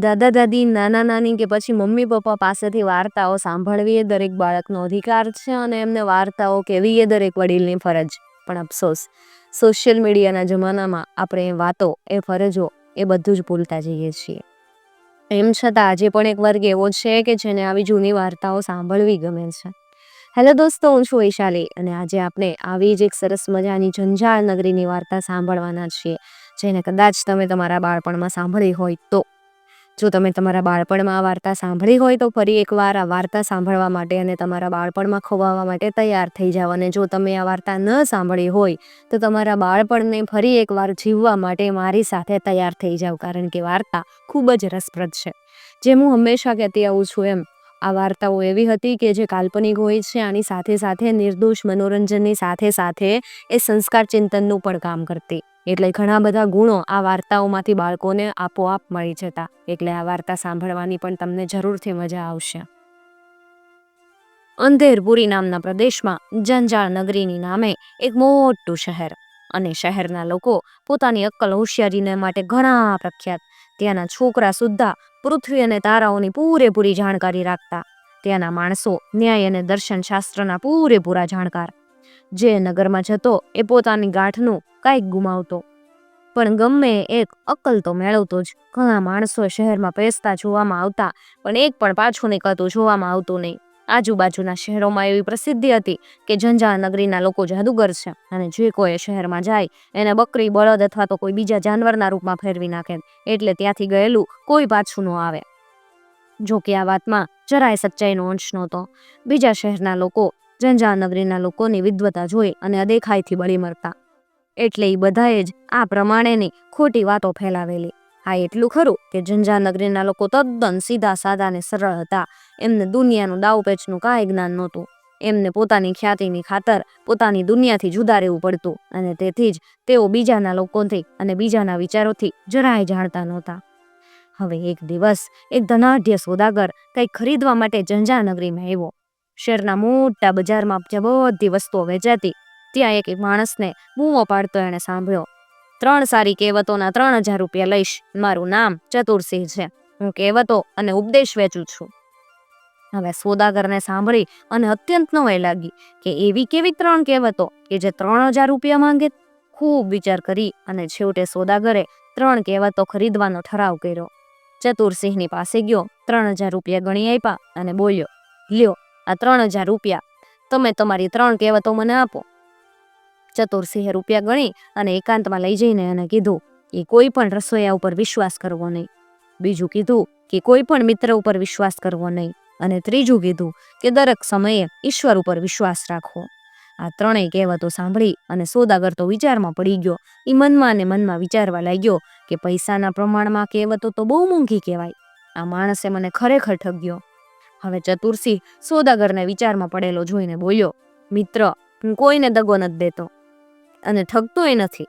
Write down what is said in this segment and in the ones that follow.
દાદા દાદી, નાના નાની કે પછી મમ્મી પપ્પા પાસેથી વાર્તાઓ સાંભળવી એ દરેક બાળકનો અધિકાર છે અને એમને વાર્તાઓ કહેવી એ દરેક વડીલની ફરજ. પણ અફસોસ, સોશિયલ મીડિયાના જમાનામાં આપણે વાતો એ ફરજો એ બધું જ ભૂલતા જઈએ છીએ. એમ છતાં આજે પણ એક વર્ગ એવો છે કે જેને આવી જૂની વાર્તાઓ સાંભળવી ગમે છે. હેલો દોસ્તો, હું છું વૈશાલી અને આજે આપણે આવી જ એક સરસ મજાની ઝંઝાળ નગરીની વાર્તા સાંભળવાના છીએ. જેને કદાચ તમે તમારા બાળપણમાં સાંભળી હોય તો. જો તમે તમારા બાળપણમાં આ વાર્તા સાંભળી હોય તો ફરી એકવાર આ વાર્તા સાંભળવા માટે અને તમારા બાળપણમાં ખોવાવા માટે તૈયાર થઈ જાઓ. અને જો તમે આ વાર્તા ન સાંભળી હોય તો તમારા બાળપણને ફરી એકવાર જીવવા માટે મારી સાથે તૈયાર થઈ જાઓ, કારણ કે વાર્તા ખૂબ જ રસપ્રદ છે. જેમ હું હંમેશા કહેતી આવું છું એમ, આ વાર્તાઓ એવી હતી કે જે કાલ્પનિક હોય છે, આની સાથે સાથે નિર્દોષ મનોરંજનની સાથે સાથે એ સંસ્કાર ચિંતનનું પણ કામ કરતી. એટલે ઘણા બધા ગુણો આ વાર્તાઓમાંથી બાળકોને આપોઆપ મળી જતા. એટલે આ વાર્તા સાંભળવાની પણ તમને જરૂરથી મજા આવશે. અંધેરપુરી નામના પ્રદેશમાં જંજાળ નગરીની નામે એક મોટું શહેર અને શહેરના લોકો પોતાની અક્કલ હોશિયારીને માટે ઘણા પ્રખ્યાત. ત્યાંના છોકરા સુદ્ધા પૃથ્વી અને તારાઓની પૂરેપૂરી જાણકારી રાખતા. ત્યાંના માણસો ન્યાય અને દર્શન શાસ્ત્રના પૂરેપૂરા જાણકાર. જે નગરમાં જતો એ પોતાની ગાંઠનું કાંઈક ગુમાવતો. પણ ગમે એક અક્કલ તો મેળવતો જ. ઘણા માણસો શહેરમાં પેસતા જોવામાં આવતા, પણ એક પણ પાછું નીકળતું જોવામાં આવતું નહીં. આજુબાજુના શહેરોમાં એવી પ્રસિદ્ધિ હતી કે ઝંઝા નગરીના લોકો જાદુગર છે અને જે કોઈ શહેરમાં જાય, એને બકરી, બળદ અથવા તો કોઈ બીજા જાનવરના રૂપમાં ફેરવી નાખે. એટલે ત્યાંથી ગયેલું કોઈ પાછું ન આવે. જો કે આ વાતમાં જરાય સચ્ચાઈનો અંશ નહોતો. બીજા શહેરના લોકો જંજાળ નગરીના લોકોની વિદ્વતા જોઈ અને અદેખાઈથી બળી મરતા. એટલે એ બધાએ જ આ પ્રમાણેની ખોટી વાતો ફેલાવેલી. હા, એટલું ખરું કે ઝંઝાનગરીના નગરીના લોકો તદ્દન સીધા સાદા ને સરળ હતા. એમને દુનિયાનું દાવપેચનું કાંઈ જ્ઞાન નહોતું. એમને પોતાની ખ્યાતિની ખાતર પોતાની દુનિયાથી જુદા રહેવું પડતું અને તેથી જ તેઓ બીજાના લોકોથી અને બીજાના વિચારોથી જરાય જાણતા નહોતા. હવે એક દિવસ એક ધનાઢ્ય સોદાગર કંઈક ખરીદવા માટે ઝંઝાનગરીમાં નગરીમાં આવ્યો. શહેરના મોટા બજારમાં જ્યાં બધી વસ્તુઓ વેચાતી, ત્યાં એક માણસને બૂમો પાડતો એણે સાંભળ્યો. ત્રણ સારી કહેવતોના ત્રણ હજાર રૂપિયા લઈશ. મારું નામ ચતુરસિંહ છે. હું કહેવતો અને ઉપદેશ વેચું છું. હવે સોદાગરને સાંભળી અને અત્યંત નવાઈ લાગી કે એવી કેવી ત્રણ કહેવતો કે જે ત્રણ હજાર રૂપિયા માંગે? ખૂબ વિચાર કરી અને છેવટે સોદાગરે ત્રણ કહેવતો ખરીદવાનો ઠરાવ કર્યો. ચતુરસિંહની પાસે ગયો, ત્રણ હજાર રૂપિયા ગણી આપ્યા અને બોલ્યો, લ્યો આ ત્રણ હજાર રૂપિયા. તમે તમારી ત્રણ કહેવતો મને આપો. ચતુરસિંહે રૂપિયા ગણી અને એકાંતમાં લઈ જઈને એને કીધું કે કોઈ પણ રસોઈયા ઉપર વિશ્વાસ કરવો નહીં. બીજું કીધું કે કોઈ પણ મિત્ર ઉપર વિશ્વાસ કરવો નહીં. અને ત્રીજું કીધું કે દરેક સમયે ઈશ્વર ઉપર વિશ્વાસ રાખવો. આ ત્રણેય કહેવતો સાંભળી અને સોદાગર તો વિચારમાં પડી ગયો. એ મનમાં ને મનમાં વિચારવા લાગ્યો કે પૈસાના પ્રમાણમાં કહેવતો તો બહુ મોંઘી કહેવાય. આ માણસે મને ખરેખર ઠગ્યો. હવે ચતુરસિંહ સોદાગરને વિચારમાં પડેલો જોઈને બોલ્યો, મિત્ર, હું કોઈને દગો નથી દેતો અને ઠગતોય નથી.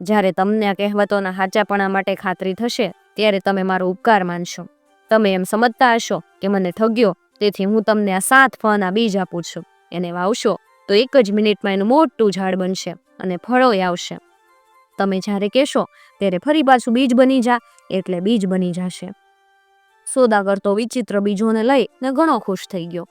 જ્યારે તમને આ કહેવતોના સાચાપણા માટે ખાતરી થશે, ત્યારે તમે મારો ઉપકાર માનશો. તમે એમ સમજતા હશો કે મને ઠગ્યો, તેથી હું તમને આ સાત ફળના બીજ આપું છું. એને વાવશો તો એક જ મિનિટમાં એનું મોટું ઝાડ બનશે અને ફળોય આવશે. તમે જ્યારે કહેશો, ત્યારે ફરી પાછું બીજ બની જા, એટલે બીજ બની જશે. સોદાગર તો વિચિત્ર બીજોને લઈ ને ઘણો ખુશ થઈ ગયો.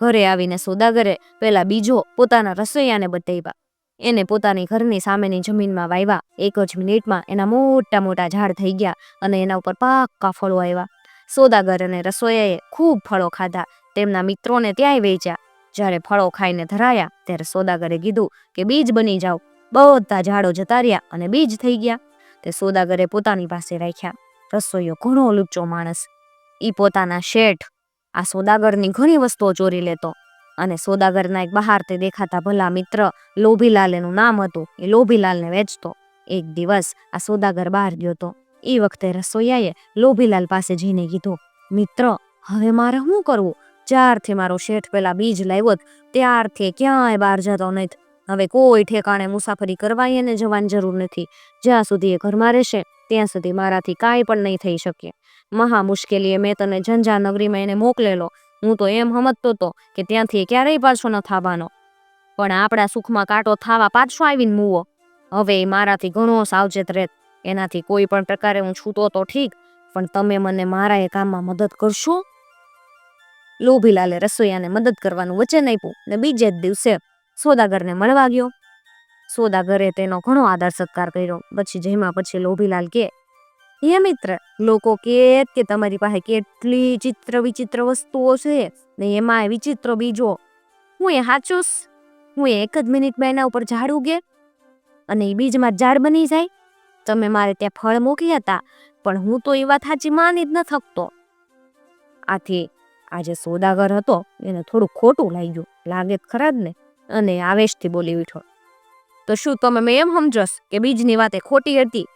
ઘરે આવીને સોદાગરે પેલા બીજો પોતાના રસોઈયાને બતાવ્યા. એને પોતાની ઘરની સામેની જમીનમાં વાવ્યા એક જ મિનિટમાં એના મોટા મોટા ઝાડ થઈ ગયા અને એના ઉપર પાક્કા ફળો આવ્યા. સોદાગર અને રસોઈયાએ ખૂબ ફળો ખાધા. તેમના મિત્રોને ત્યાંય વેચ્યા. જ્યારે ફળો ખાઈને ધરાયા, ત્યારે સોદાગરે કીધું કે બીજ બની જાઓ. બધા ઝાડો જતા રહ્યા અને બીજ થઈ ગયા. તે સોદાગરે પોતાની પાસે રાખ્યા. રસોઈયો ઘણો લુચ્ચો માણસ. ઈ પોતાના શેઠ. આ સોદાગરની ઘણી વસ્તુઓ ચોરી લેતો અને સોદાગરના એક બહારથી દેખાતા ભલા મિત્ર લોભીલાલ એનું નામ હતું. એ લોભીલાલને વેચતો. એક દિવસ આ સોદાગર બહાર ગયો તો એ વખતે રસોઈયાએ લોભીલાલ પાસે જઈને કીધું, મિત્ર, હવે મારે શું કરવું? જ્યારથી મારો શેઠ પેલા બીજ લાવ્યો ત્યારથી ક્યાંય બહાર જતો નથી હવે કોઈ ઠેકાણે મુસાફરી કરવાય એને જવાની જરૂર નથી. જ્યાં સુધી એ ઘરમાં રહેશે, ત્યાં સુધી મારાથી કાંઈ પણ નહીં થઈ શકે. મહા મુશ્કેલીએ મેં તને જંજા નગરીમાં એને મોકલેલો. હું તો એમ સમજતો હતો કે ત્યાંથી ક્યારેય પાછો ન થવાનો. પણ આપણા સુખમાં કાંટો થાવા પાછો આવીને મૂવો. હવે એ મારાથી ઘણો સાવચેત રહેત. એનાથી કોઈ પણ પ્રકારે હું છૂતો તો ઠીક, પણ તમે મને મારા એ કામમાં મદદ કરશો? લોભીલાલે રસોઈયાને મદદ કરવાનું વચન આપ્યું ને બીજે જ દિવસે સોદાગરને મળવા ગયો. સોદાગરે તેનો ઘણો આદર સત્કાર કર્યો. પછી જેમાં પછી લોભીલાલ કે હે મિત્ર, લોકો કે કે તમારી પાસે કેટલી ચિત્ર વિચિત્ર વસ્તુઓ છે ને એમાં વિચિત્ર બીજો. હું એ હાચુસ હું એક જ મિનિટમાં એના ઉપર ઝાડ ઉગે અને એ બીજમાં ઝાડ બની જાય. તમે મારે ત્યાં ફળ મોકલ્યા હતા, પણ હું તો એ વાત સાચી માની જ ન થકતો. આથી આ જે સોદાગર હતો, એને થોડું ખોટું લાગ્યું, લાગે ખરા જ ને, અને આવેશથી બોલી ઉઠ્યો. તો શું તમે મેં એમ સમજોશ કે બીજની વાત એ ખોટી હતી?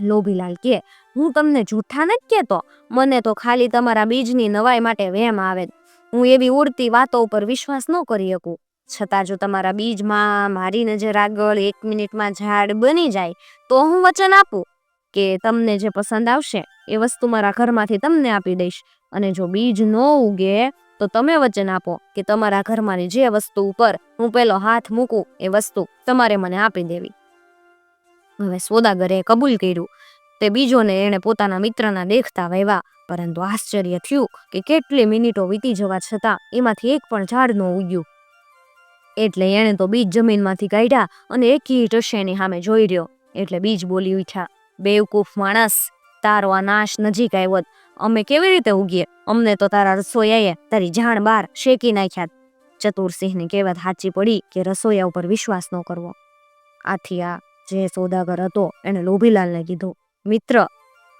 લોભીલાલ કે, હું તમને જૂઠા નથી કહેતો? મને તો ખાલી તમારા બીજની નવાઈ માટે વહેમ આવે. હું એવી ઉડતી વાતો ઉપર વિશ્વાસ ન કરી શકું. છતાં જો તમારા બીજમાં મારી નજર આગળ એક મિનિટમાં ઝાડ બની જાય, તો હું વચન આપું કે તમને જે પસંદ આવશે, એ વસ્તુ મારા ઘરમાંથી તમને આપી દઈશ. અને જો બીજ ન ઉગે, તો તમે વચન આપો કે તમારા ઘરમાંની જે વસ્તુ ઉપર હું પેલો હાથ મૂકું, એ વસ્તુ તમારે મને આપી દેવી. હવે સોદાગરે કબૂલ કર્યું તે બીજોને એણે પોતાના મિત્રના દેખતા વહેવા, પરંતુ આશ્ચર્ય થયું કે કેટલી મિનિટો વીતી જવા છતાં એમાંથી એક પણ ઝાડ ન ઉગ્યું. એટલે એણે તો બીજ જમીનમાંથી કાઢ્યા અને એકી ટશેની સામે જોઈ રહ્યો, એટલે બીજ બોલી ઉઠ્યા, બેવકૂફ માણસ, તારો આ નાશ નજીક આવ્યો અમે કેવી રીતે ઉગીએ? અમને તો તારા રસોઈયાએ તારી જાણ બાર શેકી નાખ્યા ચતુરસિંહની કહેવત સાચી પડી કે રસોઈયા ઉપર વિશ્વાસ ન કરવો. આથી આ જે સોદાગર હતો એણે લોભીલાલને કીધું, મિત્ર,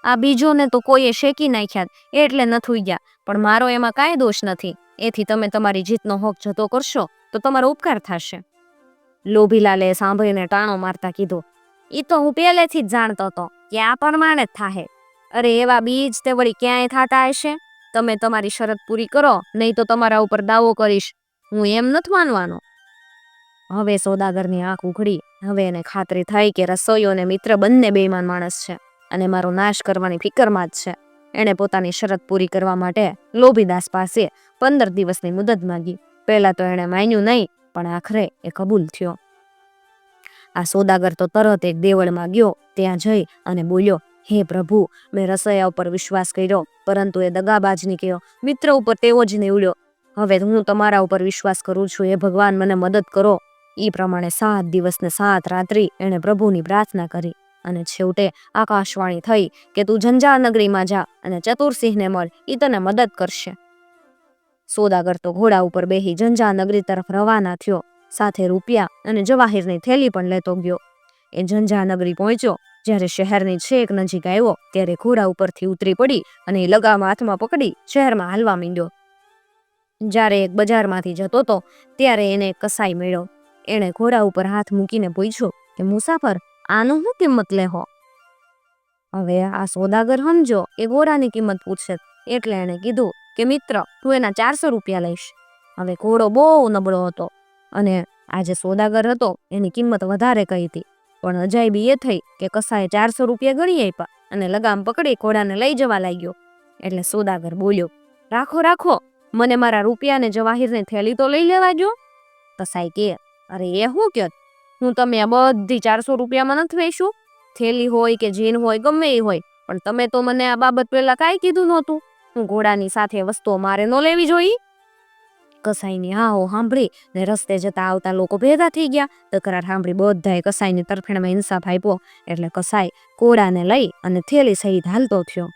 આ બીજોને તો કોઈએ શેકી નાખ્યા એટલે નથી ઉગ્યા પણ મારો એમાં કાંઈ દોષ નથી. એથી તમે તમારી જીતનો હક જતો કરશો, તો તમારો ઉપકાર થશે. લોભીલાલે સાંભળીને ટાણો મારતા કીધું એ તો હું પહેલેથી જ જાણતો હતો કે આ પ્રમાણે જ થાહે. અરે એવા બીજ તે વળી ક્યાંય થાતા હશે? તમે તમારી શરત પૂરી કરો, નહીં તો તમારા ઉપર દાવો કરીશ. હું એમ નથી માનવાનો. હવે સોદાગરની આંખ ઉઘડી હવે એને ખાતરી થઈ કે રસોઈયો અને મિત્ર બંને બેઈમાન માણસ છે અને મારો નાશ કરવાની ફિકરમાં જ છે. એણે પોતાની શરત પૂરી કરવા માટે લોભીદાસ પાસે પંદર દિવસની મુદત માંગી. પહેલા તો એણે માન્યું નહીં, પણ આખરે એ કબૂલ થયો. આ સોદાગર તો તરત એક દેવળમાં ગયો, ત્યાં જઈ અને બોલ્યો, હે પ્રભુ, મેં રસોઈયા ઉપર વિશ્વાસ કર્યો, પરંતુ એ દગાબાજ નીકળ્યો મિત્ર ઉપર તેવો જ નીવડ્યો હવે હું તમારા ઉપર વિશ્વાસ કરું છું એ ભગવાન, મને મદદ કરો. એ પ્રમાણે સાત દિવસ ને સાત રાત્રિ એણે પ્રભુની પ્રાર્થના કરી. અને છેવટે આકાશવાણી થઈ કે તું જંજાર નગરીમાં જા અને ચતુરસિંહને મળ એ તને મદદ કરશે. સોદાગર તો ઘોડા ઉપર બેહી જંજાર નગરી તરફ રવાના થયો. સાથે રૂપિયા અને જવાહીરની થેલી પણ લેતો ગયો. એ જંજાર નગરી પહોંચ્યો. જ્યારે શહેરની છેક નજીક આવ્યો, ત્યારે ઘોડા ઉપરથી ઉતરી પડી અને લગામ હાથમાં પકડી શહેરમાં હાલવા માંડ્યો. જ્યારે એક બજારમાંથી જતો હતો ત્યારે એને કસાઈ મળ્યો. એણે ઘોડા ઉપર હાથ મૂકીને પૂછ્યું કે, મુસાફર, આનું શું કિંમત લેહો? હવે આ સોદાગર સમજો એ ઘોડાની કિંમત પૂછે એટલે એણે કીધું કે, મિત્ર, તું એના ચારસો રૂપિયા લઈશ. હવે ઘોડો બહુ નબળો હતો અને આ જે સોદાગર હતો, એની કિંમત વધારે કહી હતી. પણ અજાયબી એ થઈ કે કસાએ ચારસો રૂપિયા ગણી આપ્યા અને લગામ પકડી ઘોડાને લઈ જવા લાગ્યો. એટલે સોદાગર બોલ્યો, રાખો રાખો, મને મારા રૂપિયાને જવાહીરને થેલી તો લઈ લેવા જો કસાઈ કે અરે, એ શું કે? હું તમે બધી ચારસો રૂપિયામાં નથી વેચું થેલી હોય કે જીન હોય, ગમે એ હોય, પણ તમે તો મને આ બાબત પહેલા કાંઈ કીધું નહોતું. હું ઘોડાની સાથે વસ્તુઓ મારે ન લેવી જોઈએ. કસાઈની હા હો સાંભળી ને રસ્તે જતા આવતા લોકો ભેગા થઈ ગયા. તકરાર સાંભળી બધાએ કસાઈની તરફેણમાં ઇન્સાફ આપ્યો. એટલે કસાઈ ઘોડાને લઈ અને થેલી સહિત હાલતો થયો.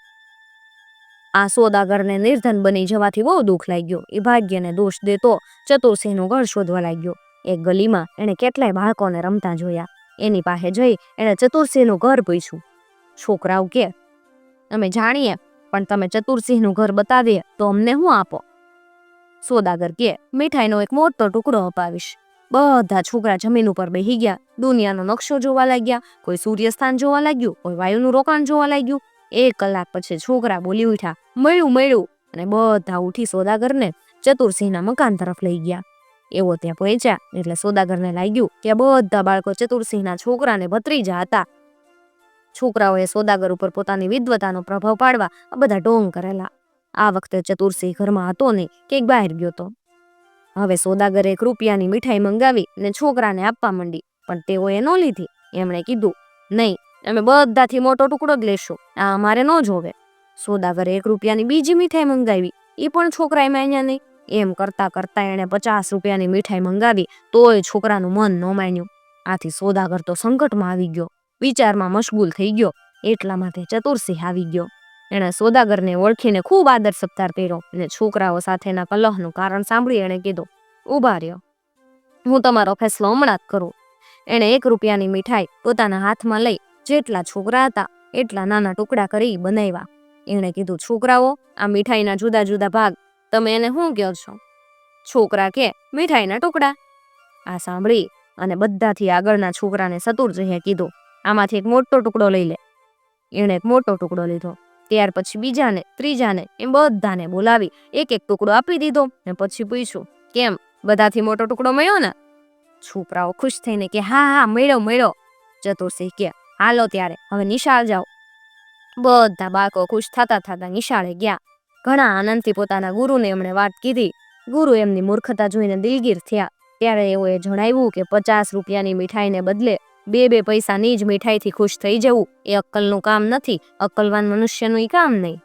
આ સોદાગરને નિર્ધન બની જવાથી બહુ દુઃખ લાગ્યું. એ ભાગ્યને દોષ દેતો ચતુરસિંહનું ઘર શોધવા લાગ્યો. એક ગલીમાં એણે કેટલાય બાળકોને રમતા જોયા. એની પાસે જઈ એણે ચતુરસિંહનું ઘર પૂછ્યું. છોકરાઓ કે, અમે જાણીએ, પણ તમે ચતુરસિંહનું ઘર બતાવીએ તો અમને શું આપો? સોદાગર કે, મીઠાઈનો એક મોટો ટુકડો અપાવીશ. બધા છોકરા જમીન ઉપર બેહી ગયા. દુનિયાનો નકશો જોવા લાગ્યા, કોઈ સૂર્યસ્થાન જોવા લાગ્યું, કોઈ વાયુનું રોકાણ જોવા લાગ્યું. એક કલાક પછી છોકરા બોલી ઉઠ્યા, મળ્યું મળ્યું. અને બધા ઉઠી સોદાગરને ચતુરસિંહના મકાન તરફ લઈ ગયા. એવો ત્યાં પહોંચ્યા, એટલે સોદાગરને લાગ્યું કે બધા બાળકો ચતુરસિંહના છોકરાને ભત્રીજા હતા. છોકરાઓએ સોદાગર ઉપર પોતાની વિદ્વતાનો પ્રભાવ પાડવા આ બધા ઢોંગ કરેલા. આ વખતે ચતુરસિંહ ઘરમાં હતો નહીં કે બહાર ગયો તો. હવે સોદાગરે એક રૂપિયાની મીઠાઈ મંગાવી ને છોકરાને આપવા માંડી, પણ તેઓએ ન લીધી. એમણે કીધું, નહીં, અમે બધાથી મોટો ટુકડો જ લેશું, આ અમારે ન જોવે. સોદાગરે એક રૂપિયાની બીજી મીઠાઈ મંગાવી, એ પણ છોકરાએ માન્યા નહીં. એમ કરતા કરતા એણે પચાસ રૂપિયાની મીઠાઈ મંગાવી, તોય છોકરાનું મન ન માન્યું. આથી સોદાગર તો સંકટમાં આવી ગયો. વિચારમાં મશગુલ થઈ ગયો. એટલામાં તે ચતુરસિંહ આવી ગયો. એણે સોદાગરને ઓળખીને ખૂબ આદર સત્કાર કર્યો અને છોકરાઓ સાથેના કલહનું કારણ સાંભળી એણે કીધું ઊભા રહ્યો. હું તમારો ફેસલો હમણાં જ કરું. એણે એક રૂપિયાની મીઠાઈ પોતાના હાથમાં લઈ જેટલા છોકરા હતા, એટલા નાના ટુકડા કરી બનાવ્યા. એણે કીધું, છોકરાઓ, આ મીઠાઈના જુદા જુદા ભાગ તમે એને શું કહો છો? છોકરા કે મીઠાઈના ટુકડા? આ સાંભળી અને બધાથી આગળના છોકરાને સતુરજહીએ કીધું, આમાંથી એક મોટો ટુકડો લઈ લે. એણે એક મોટો ટુકડો લીધો, ત્યાર પછી બીજાને, ત્રીજાને, એમ બધાને બોલાવી એક એક ટુકડો આપી દીધો ને પછી પૂછ્યું, કેમ, બધાથી મોટો ટુકડો મળ્યો ને? છોકરાઓ ખુશ થઈને કે, હા હા, મળ્યો મળ્યો. ચતુરસિંહ કે, હાલો ત્યારે, હવે નિશાળ જાઓ. બધા બાળકો ખુશ થતા થતા નિશાળે ગયા. ઘણા આનંદથી પોતાના ગુરુને એમણે વાત કીધી. ગુરુ એમની મૂર્ખતા જોઈને દિલગીર થયા. ત્યારે એઓએ જણાવ્યું કે પચાસ રૂપિયાની મીઠાઈને બદલે બે બે પૈસાની જ મીઠાઈથી ખુશ થઈ જવું એ અક્કલનું કામ નથી. અક્કલવાન મનુષ્યનું એ કામ નહીં.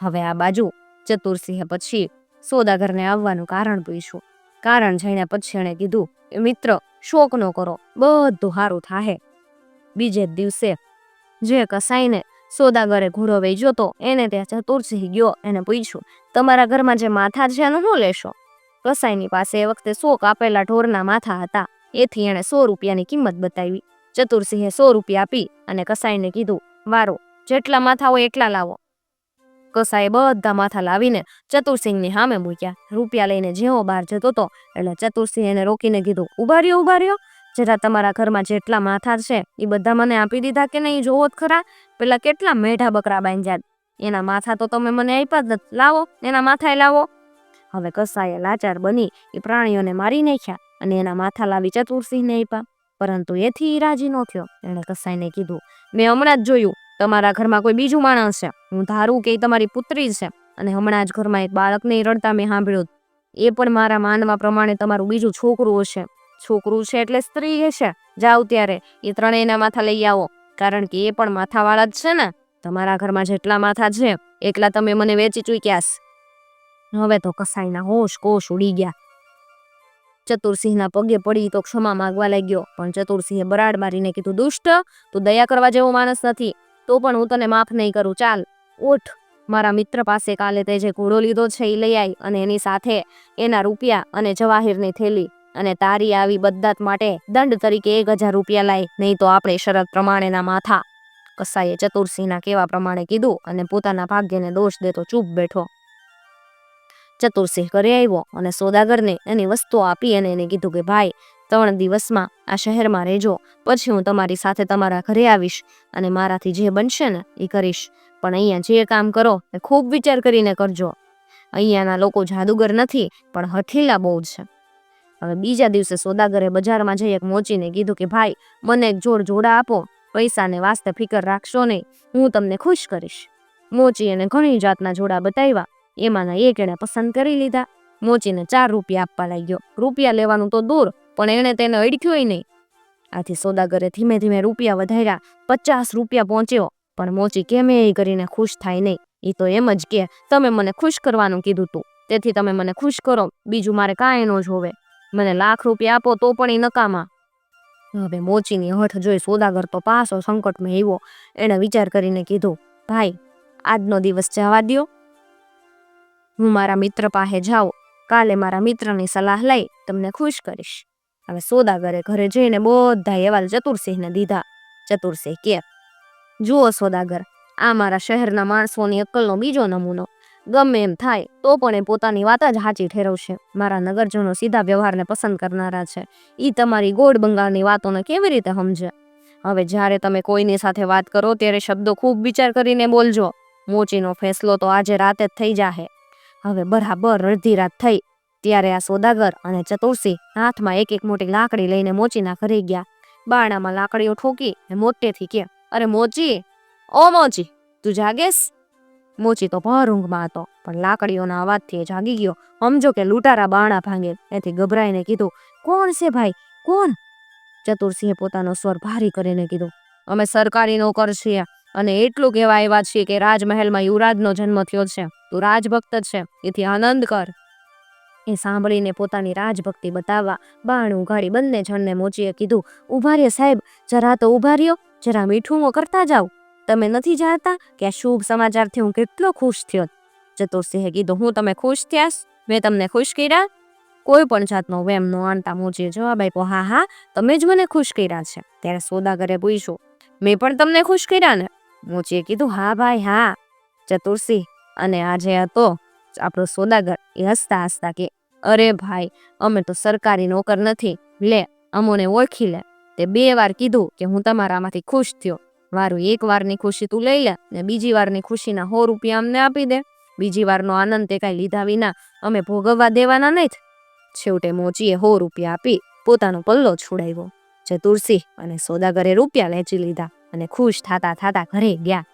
હવે આ બાજુ ચતુરસિંહે પછી સોદાગરને આવવાનું કારણ પૂછ્યું. કારણ જાણ્યા પછી એણે કીધું "એ મિત્ર, શોક ન કરો. બધું સારું થાહે. બીજે દિવસે જે કસાઈને સોદાગરે ઘોડો વેચ્યો તો એને ત્યાં ચતુરસિંહ ગયો એને પૂછ્યું, તમારા ઘરમાં જે માથા છે એનું શું લેશો? કસાઈની પાસે એ વખતે સો કાપેલા ઢોરના માથા હતા. એથી એણે સો રૂપિયાની કિંમત બતાવી. ચતુરસિંહે સો રૂપિયા આપી અને કસાઈને કીધું, વારો, જેટલા માથા હોય એટલા લાવો. કસાએ બધા માથા લાવીને ચતુરસિંહની સામે મૂક્યા. રૂપિયા લઈને જેવો બહાર જતો હતો એટલે ચતુરસિંહ એને રોકીને કીધું, ઊભા રહ્યો ઊભા રહ્યો. જરા તમારા ઘરમાં જેટલા માથા છે એ બધા મને આપી દીધા કે નહીં? જોવો જ ખરા. પેલા કેટલા મેઢા બકરા બાંધ્યા? એના માથા તો તમે મને આપ્યા જ લાવો, એના માથાએ લાવો. હવે કસાએ લાચાર બની એ પ્રાણીઓને મારી નાખ્યા અને એના માથા લાવી ચતુરસિંહને આપ્યા. પરંતુ એથી રાજી ન થયો. એણે કસાઈને કીધું, મેં હમણાં જ જોયું, તમારા ઘરમાં કોઈ બીજું માણસ છે. હું ધારું કે એ તમારી પુત્રી છે. અને હમણાં જ ઘરમાં એક બાળકને રડતા મેં સાંભળ્યું એ પણ મારા માનવા પ્રમાણે તમારું બીજું છોકરું હશે. છોકરું છે એટલે સ્ત્રી હશે. જાઓ ત્યારે, એ ત્રણેયના માથા લઈ આવો. કારણ કે એ પણ માથાવાળા જ છે ને. તમારા ઘરમાં જેટલા માથા છે, એટલા તમે મને વેચી ચૂક્યાસ. હવે તો કસાઈના હોશ કોશ ઉડી ગયા. ચતુરસિંહના પગે પડી તો ક્ષમા માગવા લાગ્યો. પણ ચતુરસિંહે બરાડ મારીને કીધું, દુષ્ટ, તું દયા કરવા જેવો માણસ નથી. તો પણ હું તને માફ નહીં કરું. ચાલ, ઉઠ. મારા મિત્ર પાસે કાલે તે જે ઘોડો લીધો છે, એ લઈ આવી અને એની સાથે એના રૂપિયા અને જવાહીરની થેલી. અને તારી આવી બદ્દાત માટે દંડ તરીકે એક હજાર રૂપિયા લાય, નહીં તો આપણે શરત પ્રમાણેના માથા. કસાઈએ ચતુરસિંહના કેવા પ્રમાણે કીધું અને પોતાના ભાગ્યને દોષ દેતો ચૂપ બેઠો. ચતુરસિંહ ઘરે આવ્યો અને સોદાગરને એની વસ્તુઓ આપી અને એને કીધું કે, ભાઈ, ત્રણ દિવસમાં આ શહેરમાં રહેજો. પછી હું તમારી સાથે તમારા ઘરે આવીશ અને મારાથી જે બનશે ને એ કરીશ. પણ અહીંયા જે કામ કરો એ ખૂબ વિચાર કરીને કરજો. અહીંયાના લોકો જાદુગર નથી, પણ હઠીલા બહુ છે. હવે બીજા દિવસે સોદાગરે બજારમાં જઈ એક મોચીને કીધું કે, ભાઈ, મને એક જોડ જોડા આપો, પૈસાને વાસ્તે ફિકર રાખશો નહીં, હું તમને ખુશ કરીશ. મોચી એને ઘણી જાતના જોડા બતાવ્યા, એમાંના એક એણે પસંદ કરી લીધા. મોચીને ચાર રૂપિયા આપવા લાગ્યો. રૂપિયા લેવાનું તો દૂર, પણ એણે તેને અડક્યોય નહીં. આથી સોદાગરે ધીમે ધીમે રૂપિયા વધાર્યા, પચાસ રૂપિયા પહોંચ્યો, પણ મોચી કેમે કરીને ખુશ થાય નહીં. એ તો એમ જ કે, તમે મને ખુશ કરવાનું કીધું તું, તેથી તમે મને ખુશ કરો, બીજું મારે કાંઈ ન જોવે. મને લાખ રૂપિયા આપો તો પણ એ નકામા. હવે મોચીની હઠ જોઈ સોદાગર તો પાસો સંકટમાં આવ્યો. એણે વિચાર કરીને કીધું, ભાઈ, આજનો દિવસ જવા દ્યો. હું મારા મિત્ર પાસે જાઉં. કાલે મારા મિત્રની સલાહ લઈ તમને ખુશ કરીશ. હવે સોદાગરે ઘરે જઈને બધા અહેવાલ ચતુરસિંહને દીધા. ચતુરસિંહ કે, જુઓ સોદાગર, આ મારા શહેરના માણસોની અક્કલનો બીજો નમૂનો. ગમે એમ થાય, તો પણ એ પોતાની વાત જ સાચી ઠેરવશે. મારા નગરજનો સીધા વ્યવહારને પસંદ કરનારા છે. એ તમારી ગોળ બંગાળની વાતોને કેવી રીતે સમજે? હવે જ્યારે તમે કોઈની સાથે વાત કરો, ત્યારે શબ્દો ખૂબ વિચાર કરીને બોલજો. મોચીનો ફેસલો તો આજે રાતે જ થઈ જાહે. હવે બરાબર અડધી રાત થઈ, ત્યારે આ સોદાગર અને ચતુરસિંહ હાથમાં એક એક મોટી લાકડી લઈને મોચીના ઘરે ગયા. બારણામાં લાકડીઓ ઠોકી મોટેથી કે, અરે મોચી, ઓ મોચી, તું જાગેસ? મોચી તો ભર ઊંઘમાં હતો, પણ લાકડીઓના અવાજથી એ જાગી ગયો. સમજો કે લૂંટારા બાણા ભાંગે, એથી ગભરાઈને કીધું, કોણ છે ભાઈ? કોણ? ચતુરસિંહે પોતાનો સ્વર ભારી કરીને કીધું, અમે સરકારી નોકર છીએ અને એટલું કહેવા આવ્યા છીએ કે રાજમહેલમાં યુવરાજનો જન્મ થયો છે. તું રાજભક્ત છે, એથી આનંદ કર. એ સાંભળીને પોતાની રાજભક્તિ બતાવવા બાણ ઉઘાડી બંને જણને મોચીએ કીધું, ઊભા રહ્યો સાહેબ, જરા તો ઊભા રહ્યો, જરા મીઠું કરતા જાઓ. તમે નથી જાણતા કે આ શુભ સમાચારથી હું કેટલો ખુશ થયો. ચતુર્સિંહે કીધું, હું તમે ખુશ થયાસ, મેં તમને ખુશ કર્યા. કોઈ પણ જાતનો વેમ નો આણતા મોચીએ જવાબ આપ્યો, હા હા, તમે જ મને ખુશ કર્યા છે. ત્યારે સોદાગરે પૂછ્યું, મેં પણ તમને ખુશ કર્યા ને? મોચીએ કીધું, હા, ભાઈ, હા. ચતુર્સિંહ અને આજે હતો. આપણો સોદાગર એ હસતા હસતા કે, અરે ભાઈ, અમે તો સરકારી નોકર નથી, લે, અમોને ઓળખી લે. તે બે વાર કીધું કે, હું તમારામાંથી ખુશ થયો. વારું એક વારની ખુશી તું લઈ લે ને બીજી વારની ખુશીના સો રૂપિયા અમને આપી દે. બીજી વારનો આનંદ તે કાંઈ લીધા વિના અમે ભોગવવા દેવાના નહીં છેવટે મોચીએ સો રૂપિયા આપી પોતાનો પલ્લો છોડાવ્યો. તુલસી અને સોદાગરે રૂપિયા લેચી લીધા અને ખુશ થાતા થાતા ઘરે ગયા.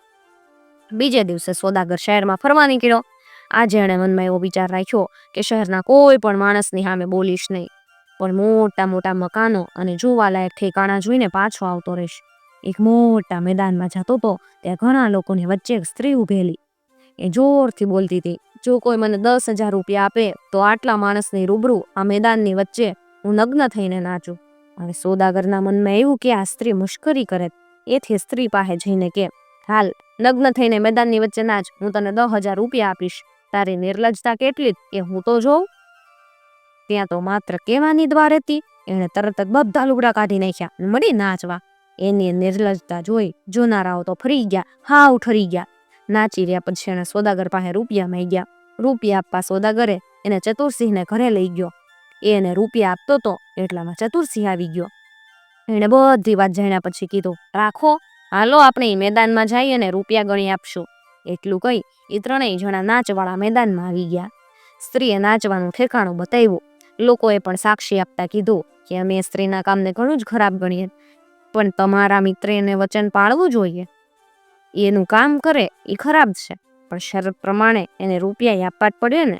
બીજે દિવસે સોદાગર શહેરમાં ફરવા નીકળ્યો. આજે એણે મનમાં એવો વિચાર રાખ્યો કે શહેરના કોઈ પણ માણસની સામે બોલીશ નહીં. પણ મોટા મોટા મકાનો અને જોવાલાયક ઠેકાણા જોઈને પાછો આવતો રહીશ. એક મોટા મેદાનમાં જતો તો ત્યાં ઘણા લોકોની વચ્ચે એક સ્ત્રી ઊભેલી. એ જોરથી બોલતી હતી, જો કોઈ મને દસ હજાર રૂપિયા આપે, તો આટલા માણસની રૂબરૂ આ મેદાનની વચ્ચે હું નગ્ન થઈને નાચું. હવે સોદાગરના મનમાં એવું કે આ સ્ત્રી મુશ્કરી કરે, એથી સ્ત્રી પાસે જઈને કે, હાલ, નગ્ન થઈને મેદાનની વચ્ચે નાચ, હું તને દસ હજાર રૂપિયા આપીશ. તારી નિર્લજતા કેટલી એ હું તો જોઉં. ત્યાં તો માત્ર કહેવાની દ્વાર હતી, એણે તરત જ બધા લુગડા કાઢી નાખ્યા અને મળી નાચવા. એની નિર્લજતા જોઈ જોનારાઓ તો ફરી ગયા, હાવ ઠરી ગયા. નાચી રહ્યા પછી એણે સોદાગર પાસે રૂપિયા માંગ્યા. રૂપિયા આપવા સોદાગરે એને ચતુરસિંહને ઘરે લઈ ગયો. એ એને રૂપિયા આપતો તો એટલામાં ચતુરસિંહ આવી ગયો. એણે બધી વાત જાણ્યા પછી કીધું, રાખો, હાલો આપણે મેદાનમાં જઈએ અને રૂપિયા ગણી આપશું. એટલું કહી એ ત્રણેય જણા નાચવાળા મેદાનમાં આવી ગયા. સ્ત્રીએ નાચવાનું ઠેકાણું બતાવ્યું. લોકોએ પણ સાક્ષી આપતા કીધું કે અમે સ્ત્રીના કામને ઘણું જ ખરાબ ગણીએ. પણ તમારા મિત્રે એને વચન પાળવું જોઈએ. એનું કામ કરે, એ ખરાબ છે. પણ શરત પ્રમાણે એને રૂપિયા આપવા જ પડે ને.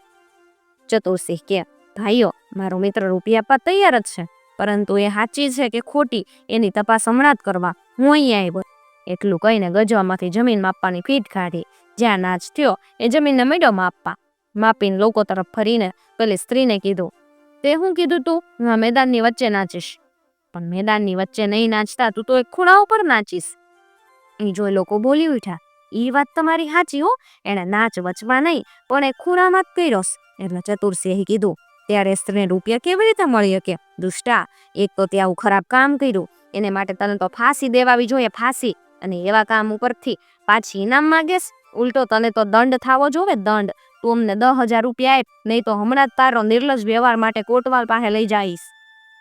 ચતુર્સિંહ કે, ભાઈઓ, મારો મિત્ર રૂપિયા આપવા તૈયાર જ છે. પરંતુ એ સાચી છે કે ખોટી, એની તપાસ હમણાં જ કરવા. હું અહીંયા આવ્યો. એટલું કહીને ગજવામાંથી જમીન માપવાની ફીટ કાઢી. જ્યાં નાચ થયો, એ જમીનને મેળો માપવા. માપીને લોકો તરફ ફરીને પેલી સ્ત્રીને કીધું, તે હું કીધું તું? હું મેદાનની વચ્ચે નાચીશ. પણ મેદાનની વચ્ચે નહીં નાચતા તું તો એક ખૂણા ઉપર નાચીશ. એ જોઈ લોકો બોલી ઉઠ્યા એ વાત તમારી સાચી હો, એણે નાચ વચવા નહીં, પણ એ ખૂણામાં જ કર્યોસ એટલે ચતુર્સિંહે કીધું, ત્યારે સ્ત્રીને રૂપિયા કેવી રીતે મળી શકે? દુષ્ટા, એક તો ત્યાં આવું ખરાબ કામ કર્યું, એને માટે તને તો ફાંસી દેવાવી જોઈએ, ફાંસી. અને એવા કામ ઉપરથી પાછી ઇનામ માંગેસ ઉલટો તને તો દંડ થાવો જોવે, દંડ. તું અમને દસ હજાર રૂપિયા આપ, નહીં તો હમણાં જ તારો નિર્લજ વ્યવહાર માટે કોટવાલ પાસે લઈ જઈશ.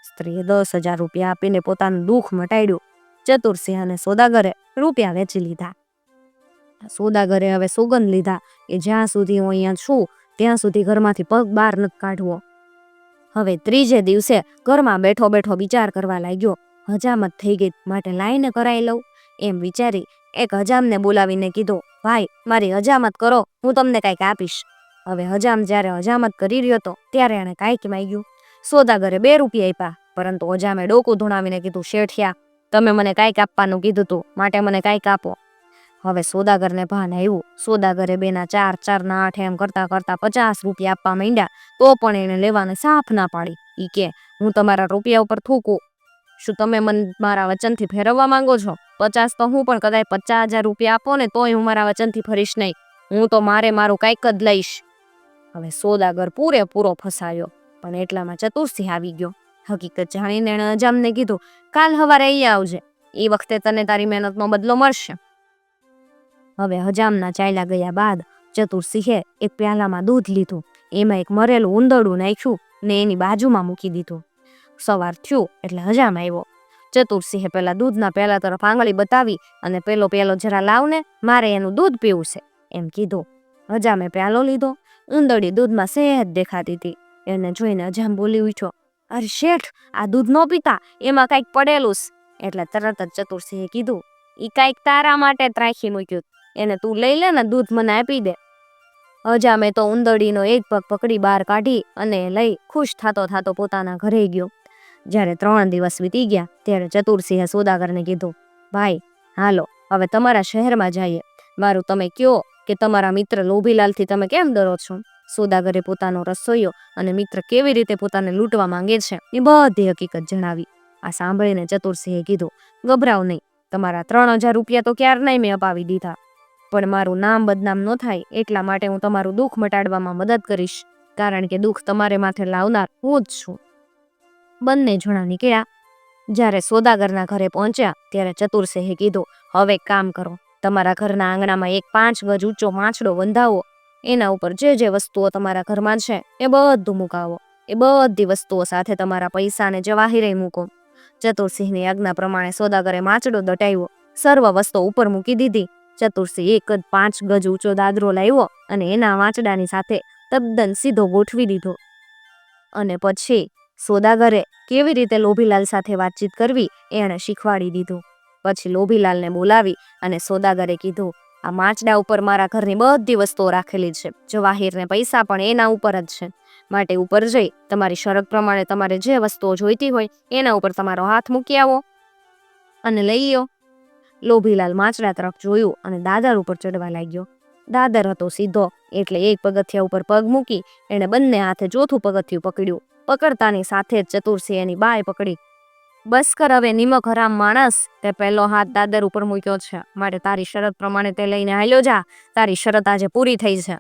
સ્ત્રીએ દસ હજાર રૂપિયા આપીને પોતાનું દુઃખ મટાડ્યું. ચતુરસિંહ અને સોદાગરે રૂપિયા વેચી લીધા. સોદાગરે હવે સોગંદ લીધા કે જ્યાં સુધી હું અહીંયા છું, ત્યાં સુધી ઘરમાંથી પગ બહાર નથી કાઢવો. હવે ત્રીજે દિવસે ઘરમાં બેઠો બેઠો વિચાર કરવા લાગ્યો, હજામત થઈ ગઈ માટે લાઈને કરાઈ લઉં. એમ વિચારી એક હજામને બોલાવીને કીધો, ભાઈ, મારી હજામત કરો, હું તમને કાંઈક આપીશ. હવે હજામ જ્યારે હજામત કરી રહ્યો હતો, ત્યારે એણે કાંઈક માંગ્યું. સોદાગરે બે રૂપિયા આપ્યા, પરંતુ ઓજામે ડોકું ધૂણાવીને કીધું, શેઠિયા, તમે મને કાંઈક આપવાનું કીધું તું, માટે મને કાંઈક આપો. હવે સોદાગરને ભાન આવ્યું સોદાગરે બેના ચાર, ચારના આઠ એમ કરતા કરતા પચાસ રૂપિયા આપવા માંડ્યા, તો પણ એને લેવાને સાફ ના પાડી. ઈ કે, હું તમારા રૂપિયા ઉપર થૂકું. શું તમે મને, મારા વચનથી ફેરવવા માંગો છો? પચાસ તો હું, પણ કદાચ પચાસ હજાર રૂપિયા આપો ને તોય હું મારા વચનથી ફરીશ નહીં. હું તો મારે મારું કાંઈક જ લઈશ. હવે સોદાગર પૂરેપૂરો ફસાયો. પણ એટલામાં ચતુરસિંહ આવી ગયો. હકીકત જાણીને એણે અજામને કીધું, કાલ હવારે અહીંયા આવજે. એ વખતે તને તારી મહેનતનો બદલો મળશે. હવે હજામના ચાલ્યા ગયા બાદ ચતુર્સિંહે એક પ્યાલામાં દૂધ લીધું. એમાં એક મરેલું ઉંદરડું નાખ્યું ને એની બાજુમાં મૂકી દીધું. સવાર થયું એટલે હજામ આવ્યો. ચતુરસિંહે પેલા દૂધના પહેલા તરફ આંગળી બતાવી અને પેલો પેલો જરા લાવને, મારે એનું દૂધ પીવું છે. એમ કીધું. હજામે પ્યાલો લીધો. ઉંદરડી દૂધમાં સહેજ દેખાતી હતી. એને જોઈને અજામ બોલી ઉઠ્યો, અરે શેઠ, આ દૂધ ન પીતા, એમાં કાંઈક પડેલું એટલે તરત જ ચતુરસિંહે કીધું એ કાંઈક તારા માટે જ મૂક્યું એને તું લઈ લે ને દૂધ મને આપી દે. અજામે તો ઉંદરડીનો એક પગ પકડી બહાર કાઢી અને લઈ ખુશ થાતો થાતો પોતાના ઘરે ગયો. જ્યારે ત્રણ દિવસ વીતી ગયા, ત્યારે ચતુરસિંહે સોદાગરને કીધું, ભાઈ, હાલો, હવે તમારા શહેરમાં જઈએ. મારું તમે કયો કે તમારા મિત્ર લોભીલાલથી તમે કેમ ડરો છો? સોદાગરે પોતાનો રસોઈયો અને મિત્ર કેવી રીતે પોતાને લૂંટવા માંગે છે એ બધી હકીકત જણાવી. આ સાંભળીને ચતુરસિંહે કીધું, ગભરાવ નહીં, તમારા ત્રણ હજાર રૂપિયા તો ક્યારનાય મેં અપાવી દીધા. પણ મારું નામ બદનામ ન થાય એટલા માટે હું તમારું દુઃખ મટાડવામાં મદદ કરીશ, કારણ કે દુઃખ તમારે માથે લાવનાર હું જ છું. બંને જણા નીકળ્યા. જ્યારે સોદાગરના ઘરે પહોંચ્યા, ત્યારે ચતુરસિંહે કીધું, હવે કામ કરો, તમારા ઘરના આંગણામાં એક પાંચ ગજ ઊંચો પાંચડો બંધાવો એના ઉપર જે જે વસ્તુઓ તમારા ઘરમાં છે, એ બધું મુકાવો. એ બધી વસ્તુઓ સાથે તમારા પૈસાને જવાહીરે મૂકો. ચતુરસિંહની આજ્ઞા પ્રમાણે સોદાગરે માચડો દટાવ્યો. સર્વ વસ્તુ ઉપર મૂકી દીધી. ચતુરસિંહ એક જ પાંચ ગજ ઊંચો દાદરો લાવ્યો અને એના વાંચડાની સાથે તદ્દન સીધો ગોઠવી દીધો. અને પછી સોદાગરે કેવી રીતે લોભીલાલ સાથે વાતચીત કરવી, એણે શીખવાડી દીધું. પછી લોભીલાલને બોલાવી અને સોદાગરે કીધું આ માચડા ઉપર મારા ઘરની બધી વસ્તુઓ રાખેલી છે. જવાહીરને પૈસા પણ એના ઉપર જ છે. માટે ઉપર જઈ, તમારી શરત પ્રમાણે તમારે જે વસ્તુઓ જોઈતી હોય, એના ઉપર તમારો હાથ મૂકી આવો. અને લઈ લો લોભીલાલ માચડા તરફ જોયું અને દાદર ઉપર ચડવા લાગ્યો. દાદર હતો સીધો, એટલે એક પગથિયા ઉપર પગ મૂકી, એણે બંને હાથે ચોથું પગથિયું પકડ્યું. પકડતાની સાથે જ ચતુરસિંહ એની બાય પકડી. બસ કર હવે, નિમક હરામ માણસ. તે પહેલો હાથ દાદર ઉપર મૂક્યો છે. માટે તારી શરત પ્રમાણે તે લઈને હાલ્યો જા. તારી શરત આજે પૂરી થઈ છે.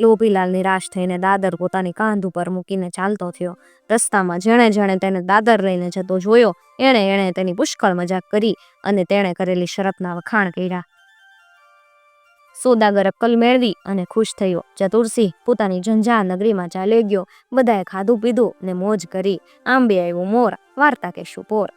લોભીલાલ નિરાશ થઈને દાદર પોતાની કાંધ ઉપર મૂકીને ચાલતો થયો. રસ્તામાં જેણે જેણે તેને દાદર લઈને જતો જોયો, એણે એણે તેની પુષ્કળ મજાક કરી અને તેણે કરેલી શરતના વખાણ કર્યા. સોદાગર અક્કલ મેળવી અને ખુશ થયો. ચતુરસિંહ પોતાની ઝંઝા નગરીમાં ચાલ્યો ગયો. બધાએ ખાધું પીધું ને મોજ કરી. આંબે આવ્યું મોર. વાર્તા કહેશું પોર.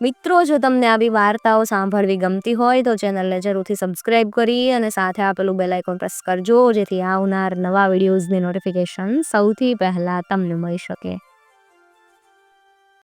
મિત્રો, જો તમને આવી વાર્તાઓ સાંભળવી ગમતી હોય તો ચેનલને જરૂરથી સબસ્ક્રાઇબ કરી અને સાથે આપેલું બેલ આઇકોન પ્રેસ કરજો, જેથી આવનાર નવા વિડીયોઝની નોટિફિકેશન સૌથી પહેલાં તમને મળી શકે.